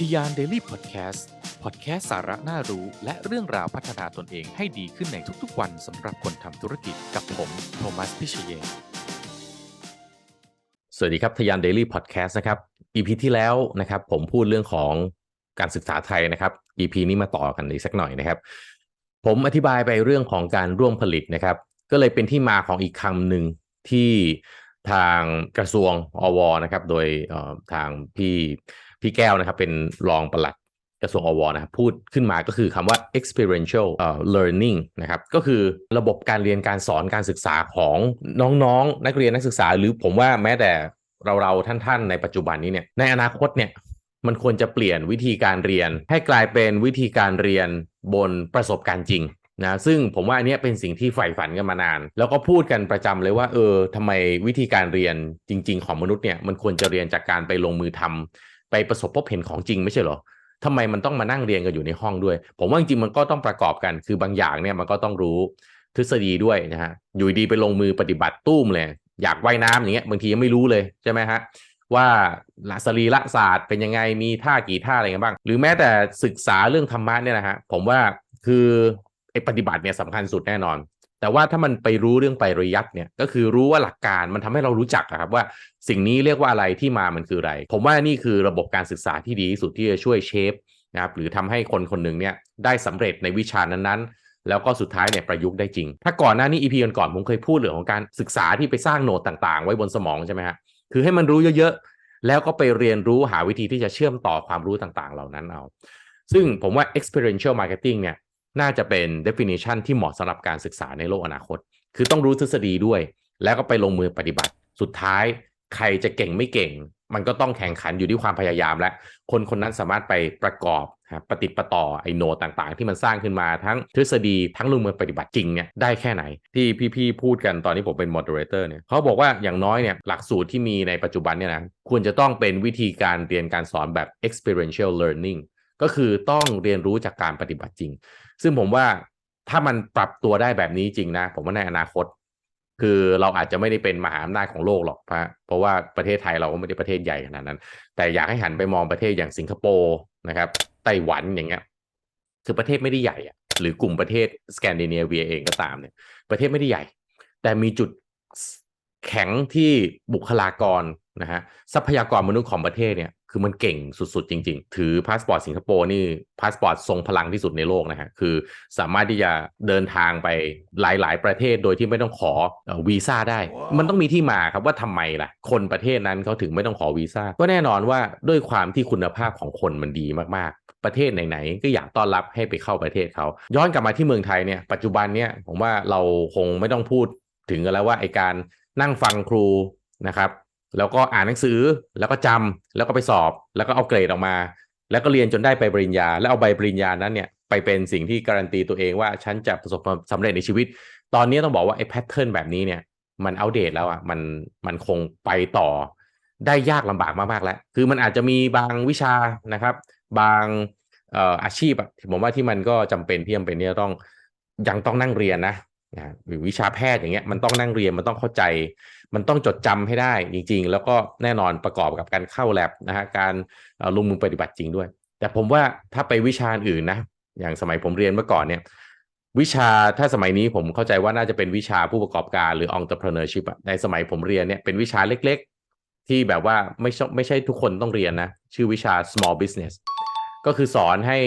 ทียานเดลี่พอดแคสต์พอดแคสต์สาระน่ารู้และเรื่องราวพัฒนาตนเองให้ดีขึ้นในทุกๆวันสำหรับคนทำธุรกิจกับผมโทมัสพิเชยสวัสดีครับทยาน Daily Podcast นะครับ EP ที่แล้วนะครับ ผมพูดเรื่องของการศึกษาไทยนะครับ EP นี้มาต่อกันอีกสักหน่อยนะครับ ผมอธิบายไปเรื่องของการร่วมผลิตนะครับ ก็เลยเป็นที่มาของอีกคำหนึ่งที่ทางกระทรวงอวนะครับ โดยทางพี่ พี่แก้วนะครับเป็นรองปลัดกระทรวงอวนะครับพูดขึ้นมาก็คือคำว่า experiential learning นะครับก็คือระบบการเรียนการสอนการศึกษาของน้องๆนักเรียนนักศึกษา หรือผมว่าแม้แต่เราๆท่านๆ ในปัจจุบันนี้เนี่ยในอนาคตเนี่ยมันควรจะเปลี่ยนวิธีการเรียน ให้กลายเป็นวิธีการเรียนบนประสบการณ์จริงนะซึ่งผมว่าอันนี้เป็นสิ่งที่ใฝ่ฝันกันมานาน แล้วก็พูดกันประจำเลยว่าเออทำไมวิธีการเรียนจริง ๆ ของมนุษย์เนี่ยมันควรจะเรียนจากการไปลงมือทำไปประสบพบเห็นของจริงไม่ใช่เหรอทำไมมันต้องมานั่งเรียนกันอยู่ในห้องด้วย ผมว่าจริงมันก็ต้องประกอบกัน คือบางอย่างเนี่ยมันก็ต้องรู้ทฤษฎีด้วยนะฮะ อยู่ดีไปลงมือปฏิบัติตุ้มเลย อยากว่ายน้ำอย่างเงี้ยบางทียังไม่รู้เลยใช่ไหมฮะว่าละสรีระศาสตร์เป็นยังไงมีท่ากี่ท่าอะไรกันบ้าง หรือแม้แต่ศึกษาเรื่องธรรมะเนี่ยนะฮะผมว่าคือไอ้ปฏิบัติเนี่ยสำคัญสุดแน่นอน แต่ว่าถ้ามันไปรู้เรื่องไปริยัตเนี่ยก็คือรู้ว่าหลักการมันทำให้เรารู้จักอะครับว่าสิ่งนี้เรียกว่าอะไรที่มามันคืออะไร ผมว่านี่คือระบบการศึกษาที่ดีที่สุดที่จะช่วยเชฟนะครับหรือทำให้คนคนหนึ่งเนี่ยได้สำเร็จในวิชานั้นๆแล้วก็สุดท้ายเนี่ยประยุกต์ได้จริง ถ้าก่อนหน้านี้ EP ก่อนๆผมเคยพูดเรื่องของการศึกษาที่ไปสร้างโน้ตต่างๆ ไว้บนสมองใช่ไหมฮะ คือให้มันรู้เยอะๆ แล้วก็ไปเรียนรู้หาวิธีที่จะเชื่อมต่อความรู้ต่างๆ เหล่านั้นเอา ซึ่งผมว่า experiential marketing เนี่ย น่าจะเป็น definition ที่เหมาะสำหรับการศึกษาในโลกอนาคต คือต้องรู้ทฤษฎีด้วย แล้วก็ไปลงมือปฏิบัติ สุดท้ายใครจะเก่งไม่เก่ง มันก็ต้องแข่งขันอยู่ที่ความพยายามและ คนคนนั้นสามารถไปประกอบครับปฏิประต่อไอโนตต่างๆ ที่มันสร้างขึ้นมาทั้งทฤษฎีทั้งลงมือปฏิบัติจริงเนี่ยได้แค่ไหน ที่พี่ๆพูดกันตอนนี้ผมเป็น moderator เนี่ยเขาบอกว่าอย่างน้อยเนี่ยหลักสูตรที่มีในปัจจุบันเนี่ยนะควรจะต้องเป็นวิธีการเรียนการสอนแบบ experiential learning ก็คือต้องเรียนรู้จากการปฏิบัติจริง ซึ่งผมว่าถ้ามันปรับตัวได้แบบนี้จริงนะ ผมว่าในอนาคต คือเราอาจจะไม่ได้เป็นมหาอำนาจของโลกหรอกเพราะว่าประเทศไทยเราก็ไม่ได้ประเทศใหญ่ขนาดนั้น แต่อยากให้หันไปมองประเทศอย่างสิงคโปร์นะครับไต้หวันอย่างเงี้ยคือประเทศไม่ได้ใหญ่อะหรือกลุ่มประเทศสแกนดิเนเวียเองก็ตามเนี่ย ประเทศไม่ได้ใหญ่ แต่มีจุดแข็งที่บุคลากร นะฮะทรัพยากรมนุษย์ของประเทศเนี่ยคือมันเก่งสุดๆ จริง ๆ ถือพาสปอร์ตสิงคโปร์นี่พาสปอร์ตทรงพลังที่สุดในโลกนะฮะคือสามารถที่จะเดินทางไปหลายๆ ประเทศโดยที่ไม่ต้องขอเอ่อวีซ่าได้มันต้องมีที่มาครับว่าทำไมล่ะ คนประเทศนั้นเขาถึงไม่ต้องขอวีซ่าก็แน่นอนว่าด้วยความที่คุณภาพของคนมันดีมากๆ ประเทศไหนๆก็อยากต้อนรับให้ไปเข้าประเทศเขาย้อนกลับมาที่เมืองไทยเนี่ยปัจจุบันเนี่ยผมว่าเราคงไม่ต้องพูดถึงกันแล้วว่าไอการนั่งฟังครูนะครับ แล้วก็อ่านหนังสือแล้วก็จำแล้วก็ไปสอบ แล้วก็เอาเกรดออกมา แล้วก็เรียนจนได้ไปปริญญา แล้วเอาใบปริญญานั้นเนี่ยไปเป็นสิ่งที่การันตีตัวเองว่าฉันจะประสบความสำเร็จในชีวิต ตอนนี้ต้องบอกว่าไอ้แพทเทิร์นแบบนี้เนี่ยมันอัปเดตแล้วอะมันมันคงไปต่อได้ยากลำบากมากๆแล้ว คือมันอาจจะมีบางวิชานะครับ บางอออาชีพอะผมว่าที่มันก็จำเป็นที่จำเป็นที่จะต้องยังต้องนั่งเรียนนะ นะหรือวิชาแพทย์อย่างเงี้ยมันต้องนั่งเรียนมันต้องเข้าใจ มันต้องจดจำให้ได้จริง ๆ แล้วก็แน่นอนประกอบกับการเข้าแลบนะฮะการลงมือปฏิบัติจริงด้วย แต่ผมว่าถ้าไปวิชาอื่นนะ อย่างสมัยผมเรียนเมื่อก่อนเนี่ย วิชาถ้าสมัยนี้ผมเข้าใจว่าน่าจะเป็นวิชาผู้ประกอบการหรือ entrepreneurship อะในสมัยผมเรียนเนี่ยเป็นวิชาเล็ก ๆ ที่แบบว่าไม่ใช่ไม่ใช่ทุกคนต้องเรียนนะ ชื่อวิชา small business ก็คือสอนให้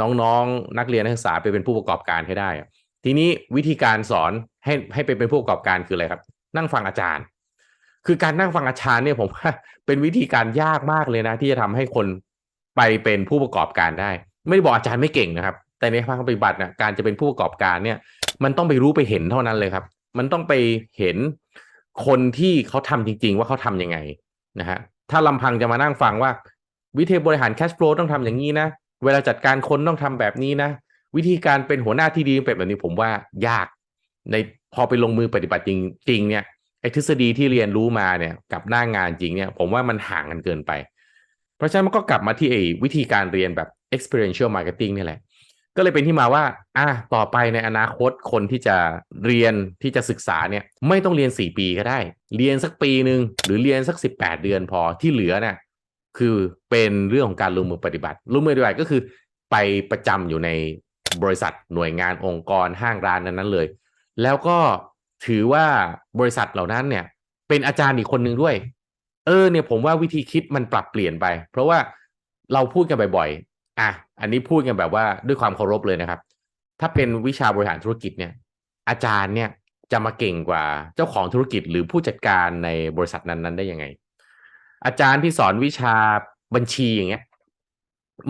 น้องๆนักเรียนนักศึกษาไปเป็นผู้ประกอบการให้ได้ ทีนี้วิธีการสอนให้ให้ไปเป็นผู้ประกอบการคืออะไรครับ นั่งฟังอาจารย์ คือการนั่งฟังอาจารย์เนี่ยผมว่าเป็นวิธีการยากมากเลยนะ ที่จะทำให้คนไปเป็นผู้ประกอบการได้ ไม่ได้บอกอาจารย์ไม่เก่งนะครับ แต่ในทางปฏิบัตินะการจะเป็นผู้ประกอบการเนี่ย มันต้องไปรู้ไปเห็นเท่านั้นเลยครับ มันต้องไปเห็นคนที่เขาทำจริง ๆ ว่าเขาทํำยังไงนะฮะถ้าลำพังจะมานั่งฟังว่า วิธีบริหารแคชฟลูต้องทำอย่างนี้นะเวลาจัดการคนต้องทำแบบนี้นะ วิธีการเป็นหัวหน้าที่ดีเป็นแบบนี้ผมว่ายาก ในพอไปลงมือปฏิบัติจริงๆเนี่ยไอ้ทฤษฎีที่เรียนรู้มาเนี่ยกับหน้างานจริงเนี่ยผมว่ามันห่างกันเกินไป เพราะฉะนั้นมันก็กลับมาที่ไอ้วิธีการเรียนแบบ experiential marketing นี่แหละ ก็เลยเป็นที่มาว่าอะต่อไปในอนาคตคนที่จะเรียนที่จะศึกษาเนี่ยไม่ต้องเรียน 4 ปีก็ได้ เรียนสักปีหนึ่งหรือเรียนสัก 18 เดือนพอที่เหลือเนี่ยคือเป็นเรื่องของการลงมือปฏิบัติลงมือปฏิบัติก็คือไปประจำอยู่ใน บริษัทหน่วยงานองค์กรห้างร้านนั้นๆเลย แล้วก็ถือว่าบริษัทเหล่านั้นเนี่ย เป็นอาจารย์อีกคนหนึ่งด้วย เออเนี่ยผมว่าวิธีคิดมันปรับเปลี่ยนไป เพราะว่าเราพูดกันบ่อยๆอะอันนี้พูดกันแบบว่าด้วยความเคารพเลยนะครับ ถ้าเป็นวิชาบริหารธุรกิจเนี่ย อาจารย์เนี่ยจะมาเก่งกว่าเจ้าของธุรกิจหรือผู้จัดการในบริษัทนั้นๆ ได้ยังไง อาจารย์ที่สอนวิชาบัญชีอย่างเงี้ย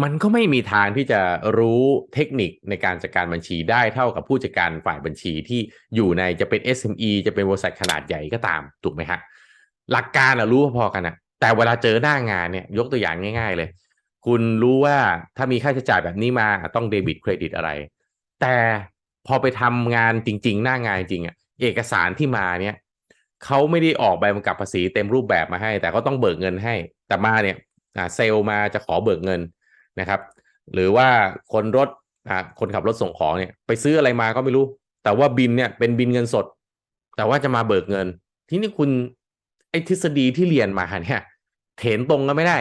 มันก็ไม่มีทางที่จะรู้เทคนิคในการจัดการบัญชีได้เท่ากับผู้จัดการฝ่ายบัญชีที่อยู่ในจะเป็น SME จะเป็นบริษัทขนาดใหญ่ก็ตามถูกไหมฮะหลักการอะรู้พอๆกันอะแต่เวลาเจอหน้างานเนี่ยยกตัวอย่างง่าย ๆ เลย คุณรู้ว่าถ้ามีค่าใช้จ่ายแบบนี้มาต้องเดบิตเครดิตอะไร แต่พอไปทำงานจริง ๆ หน้างานจริงอะเอกสารที่มาเนี่ยเขาไม่ได้ออกใบกำกับภาษีเต็มรูปแบบมาให้ แต่ก็ต้องเบิกเงินให้ แต่มาเนี่ยเซลมาจะขอเบิกเงิน นะครับ หรือว่าคนรถอ่าคนขับรถส่งของเนี่ยไปซื้ออะไรมาก็ไม่รู้ แต่ว่าบินเนี่ยเป็นบินเงินสด แต่ว่าจะมาเบิกเงิน ทีนี้คุณไอ้ทฤษฎีที่เรียนมาเนี่ยเถนตรงก็ไม่ได้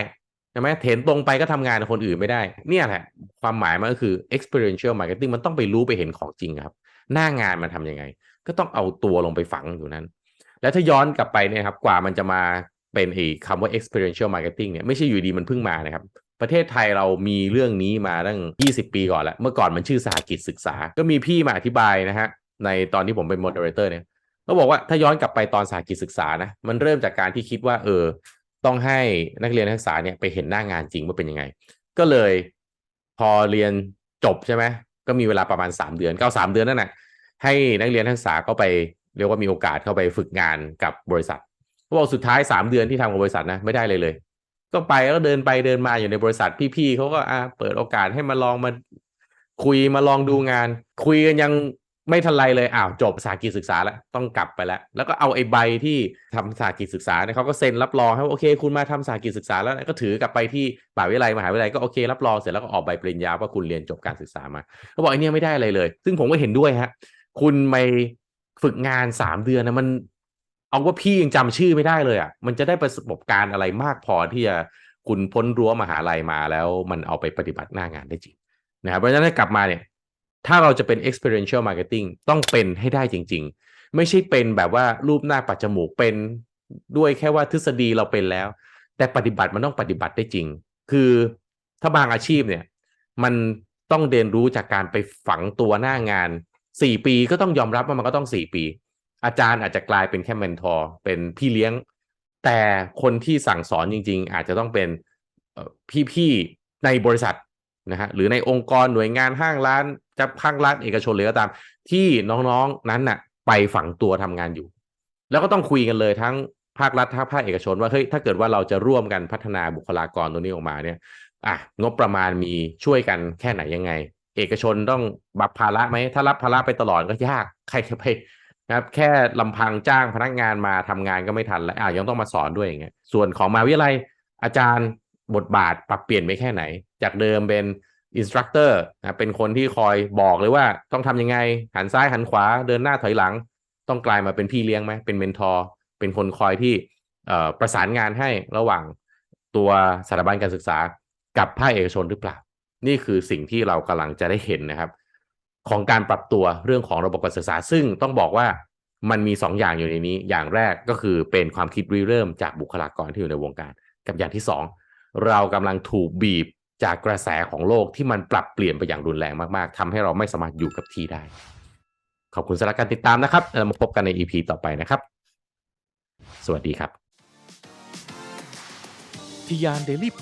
ใช่ไหมเถนตรงไปก็ทำงานกับคนอื่นไม่ได้ เนี่ยแหละความหมายมันก็คือ experiential marketing มันต้องไปรู้ไปเห็นของจริงครับ หน้างานมันทำยังไง ก็ต้องเอาตัวลงไปฝังอยู่นั้น แล้วถ้าย้อนกลับไปเนี่ยครับกว่ามันจะมาเป็นไอ้คำว่า experiential marketing เนี่ยไม่ใช่อยู่ดีมันเพิ่งมานะครับ ประเทศไทยเรามีเรื่องนี้มาตั้ง 20 ปีก่อนแล้ว เมื่อก่อนมันชื่อสหกิจศึกษา ก็มีพี่มาอธิบายนะฮะ ในตอนที่ผมเป็น moderator เนี่ยเขาบอกว่าถ้าย้อนกลับไปตอนสหกิจศึกษานะ มันเริ่มจากการที่คิดว่า เออ ต้องให้นักเรียนนักศึกษาเนี่ยไปเห็นหน้างานจริงว่าเป็นยังไง ก็เลยพอเรียนจบใช่ไหมก็มีเวลาประมาณ 3 เดือนก็เอาสามเดือนนั่นแหละให้นักเรียนนักศึกษาก็ไปเรียกว่ามีโอกาสเข้าไปฝึกงานกับบริษัทเขาบอกสุดท้าย 3 เดือนที่ทำกับบริษัทนะไม่ได้เลยเลย ก็ไปแล้วเดินไปเดินมาอยู่ในบริษัทพี่ๆเขาก็อ่าเปิดโอกาสให้มาลองมาคุยมาลองดูงาน คุยกันยังไม่ทันไรเลยอ้าวจบสากิจศึกษาแล้ว ต้องกลับไปแล้ว แล้วก็เอาไอ้ใบที่ทำสากิจศึกษาเนี่ยเขาก็เซ็นรับรองให้ว่าโอเค คุณมาทำสากิจศึกษาแล้วก็ถือกลับไปที่มหาวิทยาลัยมหาวิทยาลัยก็โอเครับรองเสร็จแล้วก็ออกใบปริญญาว่าคุณเรียนจบการศึกษามาเขาบอกไอ้นี่ไม่ได้อะไรเลย ซึ่งผมก็เห็นด้วยฮะ คุณไปฝึกงานสามเดือนนะมัน เอาว่าพี่ยังจำชื่อไม่ได้เลยอะมันจะได้ประสบการณ์อะไรมากพอที่จะคุณพ้นรั้วมหาลัยมาแล้วมันเอาไปปฏิบัติหน้างานได้จริงนะครับเพราะฉะนั้นกลับมาเนี่ยถ้าเราจะเป็น experiential marketing ต้องเป็นให้ได้จริง ๆ ไม่ใช่เป็นแบบว่ารูปหน้าปัจจมูกเป็นด้วยแค่ว่าทฤษฎีเราเป็นแล้ว แต่ปฏิบัติมันต้องปฏิบัติได้จริง คือถ้าบางอาชีพเนี่ย มันต้องเรียนรู้จากการไปฝังตัวหน้างานสี่ปีก็ต้องยอมรับว่ามันก็ต้องสี่ปี อาจารย์อาจจะกลายเป็นแค่เมนทอร์เป็นพี่เลี้ยง แต่คนที่สั่งสอนจริง ๆ อาจจะต้องเป็นพี่ๆในบริษัทนะฮะหรือในองค์กรหน่วยงานห้างร้านจะห้างร้านเอกชนเลยก็ตาม ที่น้องๆนั้นน่ะ ไปฝังตัวทำงานอยู่ แล้วก็ต้องคุยกันเลยทั้งภาครัฐทั้งภาคเอกชนว่าเฮ้ยถ้าเกิดว่าเราจะร่วมกันพัฒนาบุคลากรตัวนี้ออกมาเนี่ยอะงบประมาณมีช่วยกันแค่ไหนยังไง เอกชนต้องบับภาระไหมถ้ารับภาระไปตลอดก็ยากใครจะไป ครับแค่ลำพังจ้างพนักงานมาทำงานก็ไม่ทันแล้วอะยังต้องมาสอนด้วยอย่างเงี้ยส่วนของมหาวิทยาลัยอาจารย์บทบาทปรับเปลี่ยนไปแค่ไหน จากเดิมเป็นอินสตรัคเตอร์นะเป็นคนที่คอยบอกเลยว่าต้องทำยังไงหันซ้ายหันขวาเดินหน้าถอยหลัง ต้องกลายมาเป็นพี่เลี้ยงไหมเป็นเมนทอร์เป็นคนคอยที่ประสานงานให้ระหว่างตัวสถาบันการศึกษากับภาคเอกชนหรือเปล่า นี่คือสิ่งที่เรากำลังจะได้เห็นนะครับ ของการปรับตัวเรื่องของระบบการศึกษา ซึ่งต้องบอกว่ามันมี2ออย่างอยู่ในนี้ อย่างแรกก็คือเป็นความคิดริเริ่มจากบุคลากรที่อยู่ในวงการ กับอย่างที่ 2 เรากำลังถูกบีบจากกระแสของโลกที่มันปรับเปลี่ยนไปอย่างรุนแรงมากๆทำให้เราไม่สามารถอยู่กับที่ได้ ขอบคุณสำหรับการติดตามนะครับเรามาพบกันใน EP ต่อไปนะครับ สวัสดีครับทยานเดลี่พ